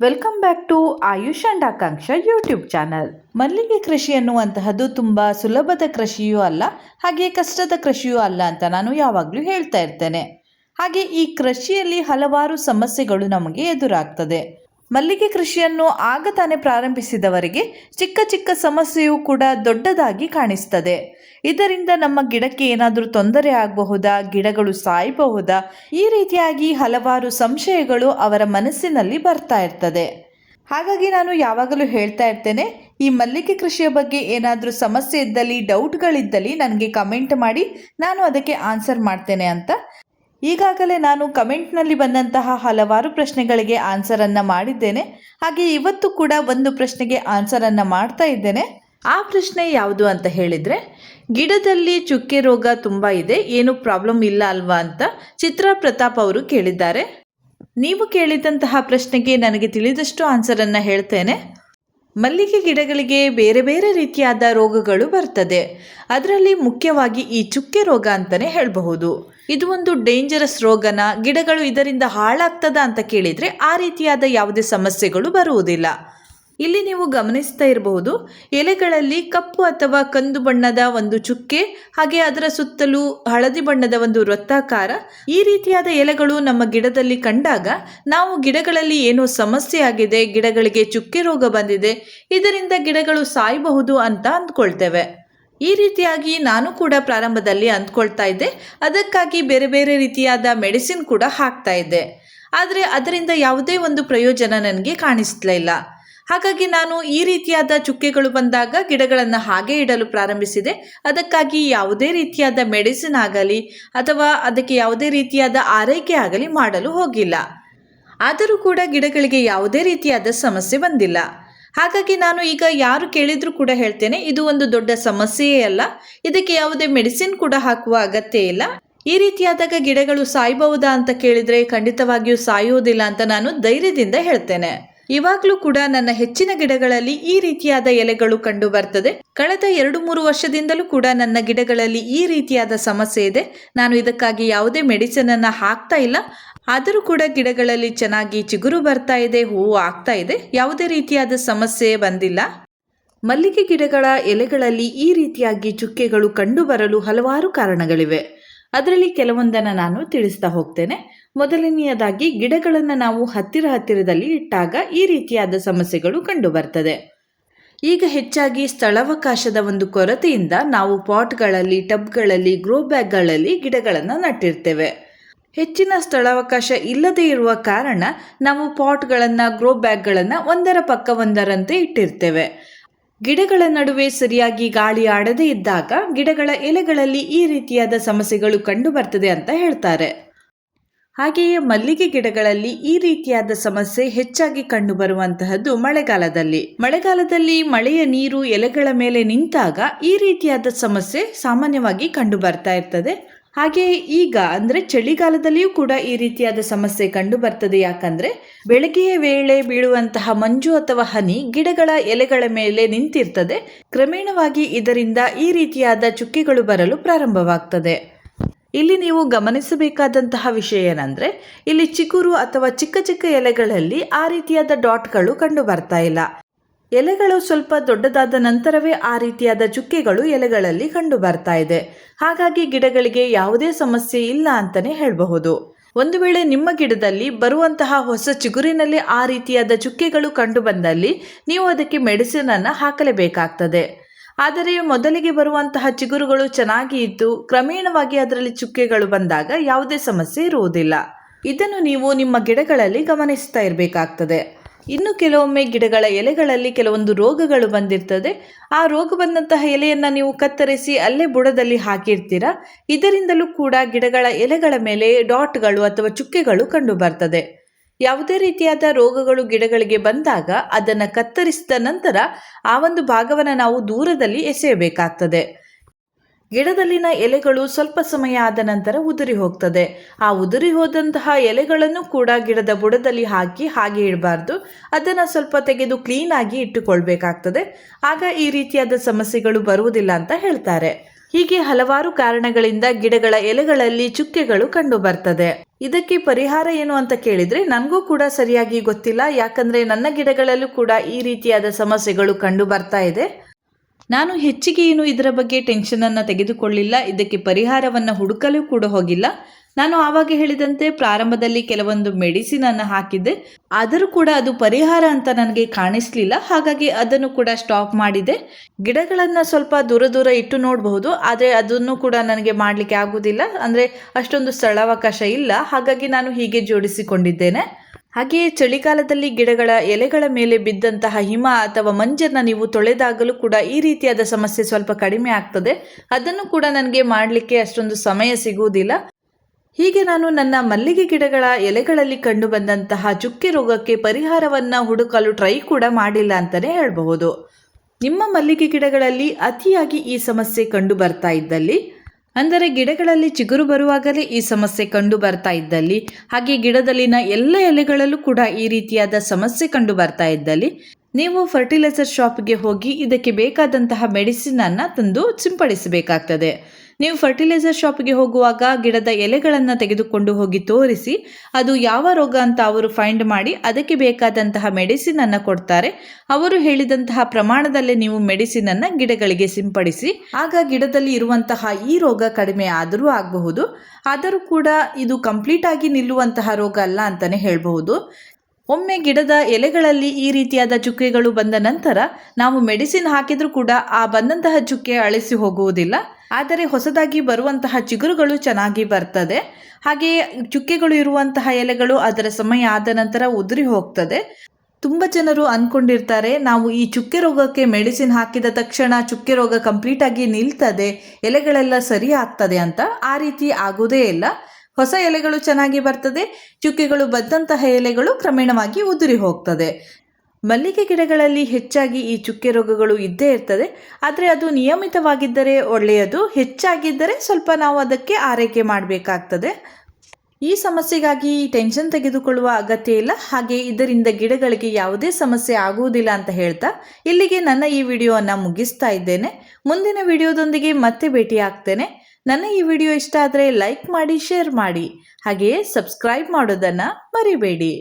Welcome back to Ayush and Akanksha YouTube channel ಮಲ್ಲಿಗೆ ಕೃಷಿ ಅನ್ನುವಂತಹದ್ದು ತುಂಬ ಸುಲಭದ ಕೃಷಿಯೂ ಅಲ್ಲ ಹಾಗೆ ಕಷ್ಟದ ಕೃಷಿಯೂ ಅಲ್ಲ ಅಂತ ನಾನು ಯಾವಾಗಲೂ ಹೇಳ್ತಾ ಇರ್ತೇನೆ. ಹಾಗೆ ಈ ಕೃಷಿಯಲ್ಲಿ ಹಲವಾರು ಸಮಸ್ಯೆಗಳು ನಮಗೆ ಎದುರಾಗ್ತದೆ. ಮಲ್ಲಿಗೆ ಕೃಷಿಯನ್ನು ಆಗ ತಾನೇ ಪ್ರಾರಂಭಿಸಿದವರಿಗೆ ಚಿಕ್ಕ ಚಿಕ್ಕ ಸಮಸ್ಯೆಯೂ ಕೂಡ ದೊಡ್ಡದಾಗಿ ಕಾಣಿಸ್ತದೆ. ಇದರಿಂದ ನಮ್ಮ ಗಿಡಕ್ಕೆ ಏನಾದರೂ ತೊಂದರೆ ಆಗಬಹುದಾ, ಗಿಡಗಳು ಸಾಯಬಹುದಾ? ಈ ರೀತಿಯಾಗಿ ಹಲವಾರು ಸಂಶಯಗಳು ಅವರ ಮನಸ್ಸಿನಲ್ಲಿ ಬರ್ತಾ ಇರ್ತದೆ. ಹಾಗಾಗಿ ನಾನು ಯಾವಾಗಲೂ ಹೇಳ್ತಾ ಇರ್ತೇನೆ, ಈ ಮಲ್ಲಿಗೆ ಕೃಷಿಯ ಬಗ್ಗೆ ಏನಾದರೂ ಸಮಸ್ಯೆ ಇದ್ದಲ್ಲಿ ಡೌಟ್ಗಳಿದ್ದಲ್ಲಿ ನನಗೆ ಕಮೆಂಟ್ ಮಾಡಿ, ನಾನು ಅದಕ್ಕೆ ಆನ್ಸರ್ ಮಾಡ್ತೇನೆ ಅಂತ. ಈಗಾಗಲೇ ನಾನು ಕಮೆಂಟ್ನಲ್ಲಿ ಬಂದಂತಹ ಹಲವಾರು ಪ್ರಶ್ನೆಗಳಿಗೆ ಆನ್ಸರನ್ನು ಮಾಡಿದ್ದೇನೆ. ಹಾಗೆ ಇವತ್ತು ಕೂಡ ಒಂದು ಪ್ರಶ್ನೆಗೆ ಆನ್ಸರನ್ನು ಮಾಡ್ತಾ ಇದ್ದೇನೆ. ಆ ಪ್ರಶ್ನೆ ಯಾವುದು ಅಂತ ಹೇಳಿದರೆ, ಗಿಡದಲ್ಲಿ ಚುಕ್ಕೆ ರೋಗ ತುಂಬ ಇದೆ, ಏನು ಪ್ರಾಬ್ಲಮ್ ಇಲ್ಲ ಅಲ್ವಾ ಅಂತ ಚಿತ್ರಾ ಪ್ರತಾಪ್ ಅವರು ಕೇಳಿದ್ದಾರೆ. ನೀವು ಕೇಳಿದಂತಹ ಪ್ರಶ್ನೆಗೆ ನನಗೆ ತಿಳಿದಷ್ಟು ಆನ್ಸರನ್ನು ಹೇಳ್ತೇನೆ. ಮಲ್ಲಿಗೆ ಗಿಡಗಳಿಗೆ ಬೇರೆ ಬೇರೆ ರೀತಿಯಾದ ರೋಗಗಳು ಬರ್ತದೆ. ಅದರಲ್ಲಿ ಮುಖ್ಯವಾಗಿ ಈ ಚುಕ್ಕೆ ರೋಗ ಅಂತಲೇ ಹೇಳಬಹುದು. ಇದು ಒಂದು ಡೇಂಜರಸ್ ರೋಗನ? ಗಿಡಗಳು ಇದರಿಂದ ಹಾಳಾಗ್ತದ ಅಂತ ಕೇಳಿದರೆ ಆ ರೀತಿಯಾದ ಯಾವುದೇ ಸಮಸ್ಯೆಗಳು ಬರುವುದಿಲ್ಲ. ಇಲ್ಲಿ ನೀವು ಗಮನಿಸ್ತಾ ಇರಬಹುದು, ಎಲೆಗಳಲ್ಲಿ ಕಪ್ಪು ಅಥವಾ ಕಂದು ಬಣ್ಣದ ಒಂದು ಚುಕ್ಕೆ, ಹಾಗೆ ಅದರ ಸುತ್ತಲೂ ಹಳದಿ ಬಣ್ಣದ ಒಂದು ವೃತ್ತಾಕಾರ. ಈ ರೀತಿಯಾದ ಎಲೆಗಳು ನಮ್ಮ ಗಿಡದಲ್ಲಿ ಕಂಡಾಗ ನಾವು ಗಿಡಗಳಲ್ಲಿ ಏನೋ ಸಮಸ್ಯೆ ಆಗಿದೆ, ಗಿಡಗಳಿಗೆ ಚುಕ್ಕೆ ರೋಗ ಬಂದಿದೆ, ಇದರಿಂದ ಗಿಡಗಳು ಸಾಯಬಹುದು ಅಂತ ಅಂದ್ಕೊಳ್ತೇವೆ. ಈ ರೀತಿಯಾಗಿ ನಾನು ಕೂಡ ಪ್ರಾರಂಭದಲ್ಲಿ ಅಂದ್ಕೊಳ್ತಾ ಇದ್ದೆ. ಅದಕ್ಕಾಗಿ ಬೇರೆ ಬೇರೆ ರೀತಿಯಾದ ಮೆಡಿಸಿನ್ ಕೂಡ ಹಾಕ್ತಾ ಇದ್ದೆ. ಆದರೆ ಅದರಿಂದ ಯಾವುದೇ ಒಂದು ಪ್ರಯೋಜನ ನನಗೆ ಕಾಣಿಸ್ಲಿಲ್ಲ ಹಾಗಾಗಿ ನಾನು ಈ ರೀತಿಯಾದ ಚುಕ್ಕೆಗಳು ಬಂದಾಗ ಗಿಡಗಳನ್ನು ಹಾಗೆ ಇಡಲು ಪ್ರಾರಂಭಿಸಿದೆ. ಅದಕ್ಕಾಗಿ ಯಾವುದೇ ರೀತಿಯಾದ ಮೆಡಿಸಿನ್ ಆಗಲಿ ಅಥವಾ ಅದಕ್ಕೆ ಯಾವುದೇ ರೀತಿಯಾದ ಆರೈಕೆ ಆಗಲಿ ಮಾಡಲು ಹೋಗಿಲ್ಲ. ಆದರೂ ಕೂಡ ಗಿಡಗಳಿಗೆ ಯಾವುದೇ ರೀತಿಯಾದ ಸಮಸ್ಯೆ ಬಂದಿಲ್ಲ. ಹಾಗಾಗಿ ನಾನು ಈಗ ಯಾರು ಕೇಳಿದರೂ ಕೂಡ ಹೇಳ್ತೇನೆ, ಇದು ಒಂದು ದೊಡ್ಡ ಸಮಸ್ಯೆಯೇ ಅಲ್ಲ. ಇದಕ್ಕೆ ಯಾವುದೇ ಮೆಡಿಸಿನ್ ಕೂಡ ಹಾಕುವ ಅಗತ್ಯ ಇಲ್ಲ. ಈ ರೀತಿಯಾದಾಗ ಗಿಡಗಳು ಸಾಯಬಹುದಾ ಅಂತ ಕೇಳಿದರೆ ಖಂಡಿತವಾಗಿಯೂ ಸಾಯುವುದಿಲ್ಲ ಅಂತ ನಾನು ಧೈರ್ಯದಿಂದ ಹೇಳ್ತೇನೆ. ಇವಾಗಲೂ ಕೂಡ ನನ್ನ ಹೆಚ್ಚಿನ ಗಿಡಗಳಲ್ಲಿ ಈ ರೀತಿಯಾದ ಎಲೆಗಳು ಕಂಡು ಬರ್ತದೆ. ಕಳೆದ ಎರಡು ಮೂರು ವರ್ಷದಿಂದಲೂ ಕೂಡ ನನ್ನ ಗಿಡಗಳಲ್ಲಿ ಈ ರೀತಿಯಾದ ಸಮಸ್ಯೆ ಇದೆ. ನಾನು ಇದಕ್ಕಾಗಿ ಯಾವುದೇ ಮೆಡಿಸಿನ್ ಅನ್ನ ಹಾಕ್ತಾ ಇಲ್ಲ. ಆದರೂ ಕೂಡ ಗಿಡಗಳಲ್ಲಿ ಚೆನ್ನಾಗಿ ಚಿಗುರು ಬರ್ತಾ ಇದೆ, ಹೂವು ಆಗ್ತಾ ಇದೆ. ಯಾವುದೇ ರೀತಿಯಾದ ಸಮಸ್ಯೆ ಬಂದಿಲ್ಲ. ಮಲ್ಲಿಗೆ ಗಿಡಗಳ ಎಲೆಗಳಲ್ಲಿ ಈ ರೀತಿಯಾಗಿ ಚುಕ್ಕೆಗಳು ಕಂಡುಬರಲು ಹಲವಾರು ಕಾರಣಗಳಿವೆ. ಅದರಲ್ಲಿ ಕೆಲವೊಂದನ್ನು ನಾನು ತಿಳಿಸ್ತಾ ಹೋಗ್ತೇನೆ. ಮೊದಲನೆಯದಾಗಿ ಗಿಡಗಳನ್ನು ನಾವು ಹತ್ತಿರ ಹತ್ತಿರದಲ್ಲಿ ಇಟ್ಟಾಗ ಈ ರೀತಿಯಾದ ಸಮಸ್ಯೆಗಳು ಕಂಡುಬರ್ತದೆ. ಈಗ ಹೆಚ್ಚಾಗಿ ಸ್ಥಳಾವಕಾಶದ ಒಂದು ಕೊರತೆಯಿಂದ ನಾವು ಪಾಟ್ಗಳಲ್ಲಿ, ಟಬ್ಗಳಲ್ಲಿ, ಗ್ರೋ ಬ್ಯಾಗ್ಗಳಲ್ಲಿ ಗಿಡಗಳನ್ನು ನಟ್ಟಿರ್ತೇವೆ. ಹೆಚ್ಚಿನ ಸ್ಥಳಾವಕಾಶ ಇಲ್ಲದೇ ಇರುವ ಕಾರಣ ನಾವು ಪಾಟ್ಗಳನ್ನು, ಗ್ರೋ ಬ್ಯಾಗ್ಗಳನ್ನು ಒಂದರ ಪಕ್ಕ ಒಂದರಂತೆ ಇಟ್ಟಿರ್ತೇವೆ. ಗಿಡಗಳ ನಡುವೆ ಸರಿಯಾಗಿ ಗಾಳಿ ಆಡದೇ ಇದ್ದಾಗ ಗಿಡಗಳ ಎಲೆಗಳಲ್ಲಿ ಈ ರೀತಿಯಾದ ಸಮಸ್ಯೆಗಳು ಕಂಡು ಬರ್ತದೆ ಅಂತ ಹೇಳ್ತಾರೆ. ಹಾಗೆಯೇ ಮಲ್ಲಿಗೆ ಗಿಡಗಳಲ್ಲಿ ಈ ರೀತಿಯಾದ ಸಮಸ್ಯೆ ಹೆಚ್ಚಾಗಿ ಕಂಡುಬರುವಂತಹದ್ದು ಮಳೆಗಾಲದಲ್ಲಿ. ಮಳೆಗಾಲದಲ್ಲಿ ಮಳೆಯ ನೀರು ಎಲೆಗಳ ಮೇಲೆ ನಿಂತಾಗ ಈ ರೀತಿಯಾದ ಸಮಸ್ಯೆ ಸಾಮಾನ್ಯವಾಗಿ ಕಂಡು ಬರ್ತಾ ಇರ್ತದೆ. ಹಾಗೆಯೇ ಈಗ ಅಂದರೆ ಚಳಿಗಾಲದಲ್ಲಿಯೂ ಕೂಡ ಈ ರೀತಿಯಾದ ಸಮಸ್ಯೆ ಕಂಡು ಬರ್ತದೆ. ಯಾಕಂದ್ರೆ ಬೆಳಗ್ಗೆಯ ವೇಳೆ ಬೀಳುವಂತಹ ಮಂಜು ಅಥವಾ ಹನಿ ಗಿಡಗಳ ಎಲೆಗಳ ಮೇಲೆ ನಿಂತಿರ್ತದೆ. ಕ್ರಮೇಣವಾಗಿ ಇದರಿಂದ ಈ ರೀತಿಯಾದ ಚುಕ್ಕಿಗಳು ಬರಲು ಪ್ರಾರಂಭವಾಗ್ತದೆ. ಇಲ್ಲಿ ನೀವು ಗಮನಿಸಬೇಕಾದಂತಹ ವಿಷಯ ಏನಂದ್ರೆ, ಇಲ್ಲಿ ಚಿಗುರು ಅಥವಾ ಚಿಕ್ಕ ಚಿಕ್ಕ ಎಲೆಗಳಲ್ಲಿ ಆ ರೀತಿಯಾದ ಡಾಟ್ಗಳು ಕಂಡು ಬರ್ತಾ ಇಲ್ಲ. ಎಲೆಗಳು ಸ್ವಲ್ಪ ದೊಡ್ಡದಾದ ನಂತರವೇ ಆ ರೀತಿಯಾದ ಚುಕ್ಕೆಗಳು ಎಲೆಗಳಲ್ಲಿ ಕಂಡು ಬರ್ತಾ ಇದೆ. ಹಾಗಾಗಿ ಗಿಡಗಳಿಗೆ ಯಾವುದೇ ಸಮಸ್ಯೆ ಇಲ್ಲ ಅಂತಾನೆ ಹೇಳಬಹುದು. ಒಂದು ವೇಳೆ ನಿಮ್ಮ ಗಿಡದಲ್ಲಿ ಬರುವಂತಹ ಹೊಸ ಚಿಗುರಿನಲ್ಲಿ ಆ ರೀತಿಯಾದ ಚುಕ್ಕೆಗಳು ಕಂಡು ಬಂದಲ್ಲಿ ನೀವು ಅದಕ್ಕೆ ಮೆಡಿಸಿನ್ ಅನ್ನು ಹಾಕಲೇಬೇಕಾಗ್ತದೆ. ಆದರೆ ಮೊದಲಿಗೆ ಬರುವಂತಹ ಚಿಗುರುಗಳು ಚೆನ್ನಾಗಿ ಇದ್ದು ಕ್ರಮೇಣವಾಗಿ ಅದರಲ್ಲಿ ಚುಕ್ಕೆಗಳು ಬಂದಾಗ ಯಾವುದೇ ಸಮಸ್ಯೆ ಇರುವುದಿಲ್ಲ. ಇದನ್ನು ನೀವು ನಿಮ್ಮ ಗಿಡಗಳಲ್ಲಿ ಗಮನಿಸ್ತಾ ಇರಬೇಕಾಗ್ತದೆ. ಇನ್ನು ಕೆಲವೊಮ್ಮೆ ಗಿಡಗಳ ಎಲೆಗಳಲ್ಲಿ ಕೆಲವೊಂದು ರೋಗಗಳು ಬಂದಿರ್ತದೆ. ಆ ರೋಗ ಬಂದಂತಹ ಎಲೆಯನ್ನು ನೀವು ಕತ್ತರಿಸಿ ಅಲ್ಲೇ ಬುಡದಲ್ಲಿ ಹಾಕಿರ್ತೀರಾ? ಇದರಿಂದಲೂ ಕೂಡ ಗಿಡಗಳ ಎಲೆಗಳ ಮೇಲೆ ಡಾಟ್ಗಳು ಅಥವಾ ಚುಕ್ಕೆಗಳು ಕಂಡು ಬರ್ತದೆ. ಯಾವುದೇ ರೀತಿಯಾದ ರೋಗಗಳು ಗಿಡಗಳಿಗೆ ಬಂದಾಗ ಅದನ್ನು ಕತ್ತರಿಸಿದ ನಂತರ ಆ ಒಂದು ಭಾಗವನ್ನು ನಾವು ದೂರದಲ್ಲಿ ಎಸೆಯಬೇಕಾಗ್ತದೆ. ಗಿಡದಲ್ಲಿನ ಎಲೆಗಳು ಸ್ವಲ್ಪ ಸಮಯ ಆದ ನಂತರ ಉದುರಿ ಹೋಗ್ತದೆ. ಆ ಉದುರಿ ಹೋದಂತಹ ಎಲೆಗಳನ್ನು ಕೂಡ ಗಿಡದ ಬುಡದಲ್ಲಿ ಹಾಕಿ ಹಾಗೆ ಇಡಬಾರ್ದು. ಅದನ್ನು ಸ್ವಲ್ಪ ತೆಗೆದು ಕ್ಲೀನಾಗಿ ಇಟ್ಟುಕೊಳ್ಬೇಕಾಗ್ತದೆ. ಆಗ ಈ ರೀತಿಯಾದ ಸಮಸ್ಯೆಗಳು ಬರುವುದಿಲ್ಲ ಅಂತ ಹೇಳ್ತಾರೆ. ಹೀಗೆ ಹಲವಾರು ಕಾರಣಗಳಿಂದ ಗಿಡಗಳ ಎಲೆಗಳಲ್ಲಿ ಚುಕ್ಕೆಗಳು ಕಂಡು ಬರ್ತದೆ. ಇದಕ್ಕೆ ಪರಿಹಾರ ಏನು ಅಂತ ಕೇಳಿದ್ರೆ ನನಗೂ ಕೂಡ ಸರಿಯಾಗಿ ಗೊತ್ತಿಲ್ಲ. ಯಾಕಂದ್ರೆ ನನ್ನ ಗಿಡಗಳಲ್ಲೂ ಕೂಡ ಈ ರೀತಿಯಾದ ಸಮಸ್ಯೆಗಳು ಕಂಡು ಬರ್ತಾ ಇದೆ. ನಾನು ಹೆಚ್ಚಿಗೆ ಏನು ಇದರ ಬಗ್ಗೆ ಟೆನ್ಷನನ್ನು ತೆಗೆದುಕೊಳ್ಳಿಲ್ಲ, ಇದಕ್ಕೆ ಪರಿಹಾರವನ್ನು ಹುಡುಕಲು ಕೂಡ ಹೋಗಿಲ್ಲ. ನಾನು ಆವಾಗ ಹೇಳಿದಂತೆ ಪ್ರಾರಂಭದಲ್ಲಿ ಕೆಲವೊಂದು ಮೆಡಿಸಿನ್ ಅನ್ನು ಹಾಕಿದ್ದೆ. ಆದರೂ ಕೂಡ ಅದು ಪರಿಹಾರ ಅಂತ ನನಗೆ ಕಾಣಿಸ್ಲಿಲ್ಲ. ಹಾಗಾಗಿ ಅದನ್ನು ಕೂಡ ಸ್ಟಾಪ್ ಮಾಡಿದೆ. ಗಿಡಗಳನ್ನು ಸ್ವಲ್ಪ ದೂರ ದೂರ ಇಟ್ಟು ನೋಡಬಹುದು, ಆದರೆ ಅದನ್ನು ಕೂಡ ನನಗೆ ಮಾಡಲಿಕ್ಕೆ ಆಗುವುದಿಲ್ಲ ಅಂದರೆ ಅಷ್ಟೊಂದು ಸ್ಥಳಾವಕಾಶ ಇಲ್ಲ. ಹಾಗಾಗಿ ನಾನು ಹೀಗೆ ಜೋಡಿಸಿಕೊಂಡಿದ್ದೇನೆ. ಹಾಗೆಯೇ ಚಳಿಗಾಲದಲ್ಲಿ ಗಿಡಗಳ ಎಲೆಗಳ ಮೇಲೆ ಬಿದ್ದಂತಹ ಹಿಮ ಅಥವಾ ಮಂಜನ್ನು ನೀವು ತೊಳೆದಾಗಲೂ ಕೂಡ ಈ ರೀತಿಯಾದ ಸಮಸ್ಯೆ ಸ್ವಲ್ಪ ಕಡಿಮೆ ಆಗ್ತದೆ. ಅದನ್ನು ಕೂಡ ನನಗೆ ಮಾಡಲಿಕ್ಕೆ ಅಷ್ಟೊಂದು ಸಮಯ ಸಿಗುವುದಿಲ್ಲ. ಹೀಗೆ ನಾನು ನನ್ನ ಮಲ್ಲಿಗೆ ಗಿಡಗಳ ಎಲೆಗಳಲ್ಲಿ ಕಂಡು ಬಂದಂತಹ ಚುಕ್ಕೆ ರೋಗಕ್ಕೆ ಪರಿಹಾರವನ್ನು ಹುಡುಕಲು ಟ್ರೈ ಕೂಡ ಮಾಡಿಲ್ಲ ಅಂತಲೇ ಹೇಳಬಹುದು. ನಿಮ್ಮ ಮಲ್ಲಿಗೆ ಗಿಡಗಳಲ್ಲಿ ಅತಿಯಾಗಿ ಈ ಸಮಸ್ಯೆ ಕಂಡು ಬರ್ತಾ ಇದ್ದಲ್ಲಿ ಅಂದರೆ ಗಿಡಗಳಲ್ಲಿ ಚಿಗುರು ಬರುವಾಗಲೇ ಈ ಸಮಸ್ಯೆ ಕಂಡು ಬರ್ತಾ ಇದ್ದಲ್ಲಿ, ಹಾಗೆ ಗಿಡದಲ್ಲಿನ ಎಲ್ಲ ಎಲೆಗಳಲ್ಲೂ ಕೂಡ ಈ ರೀತಿಯಾದ ಸಮಸ್ಯೆ ಕಂಡು ಬರ್ತಾ ಇದ್ದಲ್ಲಿ, ನೀವು ಫರ್ಟಿಲೈಸರ್ ಶಾಪ್ಗೆ ಹೋಗಿ ಇದಕ್ಕೆ ಬೇಕಾದಂತಹ ಮೆಡಿಸಿನನ್ನು ತಂದು ಸಿಂಪಡಿಸಬೇಕಾಗ್ತದೆ. ನೀವು ಫರ್ಟಿಲೈಸರ್ ಶಾಪ್ಗೆ ಹೋಗುವಾಗ ಗಿಡದ ಎಲೆಗಳನ್ನು ತೆಗೆದುಕೊಂಡು ಹೋಗಿ ತೋರಿಸಿ, ಅದು ಯಾವ ರೋಗ ಅಂತ ಅವರು ಫೈಂಡ್ ಮಾಡಿ ಅದಕ್ಕೆ ಬೇಕಾದಂತಹ ಮೆಡಿಸಿನ್ ಅನ್ನು ಕೊಡ್ತಾರೆ. ಅವರು ಹೇಳಿದಂತಹ ಪ್ರಮಾಣದಲ್ಲಿ ನೀವು ಮೆಡಿಸಿನನ್ನು ಗಿಡಗಳಿಗೆ ಸಿಂಪಡಿಸಿ, ಆಗ ಗಿಡದಲ್ಲಿ ಇರುವಂತಹ ಈ ರೋಗ ಕಡಿಮೆ ಆದರೂ ಆಗಬಹುದು. ಆದರೂ ಕೂಡ ಇದು ಕಂಪ್ಲೀಟ್ ಆಗಿ ನಿಲ್ಲುವಂತಹ ರೋಗ ಅಲ್ಲ ಅಂತಲೇ ಹೇಳಬಹುದು. ಒಮ್ಮೆ ಗಿಡದ ಎಲೆಗಳಲ್ಲಿ ಈ ರೀತಿಯಾದ ಚುಕ್ಕೆಗಳು ಬಂದ ನಂತರ, ನಾವು ಮೆಡಿಸಿನ್ ಹಾಕಿದರೂ ಕೂಡ ಆ ಬಂದಂತಹ ಚುಕ್ಕೆ ಅಳಿಸಿ ಹೋಗುವುದಿಲ್ಲ. ಆದರೆ ಹೊಸದಾಗಿ ಬರುವಂತಹ ಚಿಗುರುಗಳು ಚೆನ್ನಾಗಿ ಬರ್ತದೆ. ಹಾಗೆಯೇ ಚುಕ್ಕೆಗಳು ಇರುವಂತಹ ಎಲೆಗಳು ಅದರ ಸಮಯ ಆದ ನಂತರ ಉದುರಿ ಹೋಗ್ತದೆ. ತುಂಬ ಜನರು ಅಂದ್ಕೊಂಡಿರ್ತಾರೆ ನಾವು ಈ ಚುಕ್ಕೆ ರೋಗಕ್ಕೆ ಮೆಡಿಸಿನ್ ಹಾಕಿದ ತಕ್ಷಣ ಚುಕ್ಕೆ ರೋಗ ಕಂಪ್ಲೀಟ್ ಆಗಿ ನಿಲ್ತದೆ, ಎಲೆಗಳೆಲ್ಲ ಸರಿ ಆಗ್ತದೆ ಅಂತ ಆ ರೀತಿ ಆಗೋದೇ ಇಲ್ಲ. ಹೊಸ ಎಲೆಗಳು ಚೆನ್ನಾಗಿ ಬರ್ತದೆ, ಚುಕ್ಕೆಗಳು ಬದ್ದಂತಹ ಎಲೆಗಳು ಕ್ರಮೇಣವಾಗಿ ಉದುರಿ ಹೋಗ್ತದೆ. ಮಲ್ಲಿಗೆ ಗಿಡಗಳಲ್ಲಿ ಹೆಚ್ಚಾಗಿ ಈ ಚುಕ್ಕೆ ರೋಗಗಳು ಇದ್ದೇ ಇರ್ತದೆ. ಆದರೆ ಅದು ನಿಯಮಿತವಾಗಿದ್ದರೆ ಒಳ್ಳೆಯದು, ಹೆಚ್ಚಾಗಿದ್ದರೆ ಸ್ವಲ್ಪ ನಾವು ಅದಕ್ಕೆ ಆರೈಕೆ ಮಾಡಬೇಕಾಗ್ತದೆ. ಈ ಸಮಸ್ಯೆಗಾಗಿ ಟೆನ್ಷನ್ ತೆಗೆದುಕೊಳ್ಳುವ ಅಗತ್ಯ ಇಲ್ಲ. ಹಾಗೆ ಇದರಿಂದ ಗಿಡಗಳಿಗೆ ಯಾವುದೇ ಸಮಸ್ಯೆ ಆಗುವುದಿಲ್ಲ ಅಂತ ಹೇಳ್ತಾ ಇಲ್ಲಿಗೆ ನನ್ನ ಈ ವಿಡಿಯೋವನ್ನು ಮುಗಿಸ್ತಾ ಇದ್ದೇನೆ. ಮುಂದಿನ ವಿಡಿಯೋದೊಂದಿಗೆ ಮತ್ತೆ ಭೇಟಿ ಆಗ್ತೇನೆ ನನ್ನ ಈ ವಿಡಿಯೋ ಇಷ್ಟ ಆದರೆ ಲೈಕ್ ಮಾಡಿ, ಶೇರ್ ಮಾಡಿ. ಹಾಗೆಯೇ ಸಬ್ಸ್ಕ್ರೈಬ್ ಮಾಡೋದನ್ನು ಮರಿಬೇಡಿ.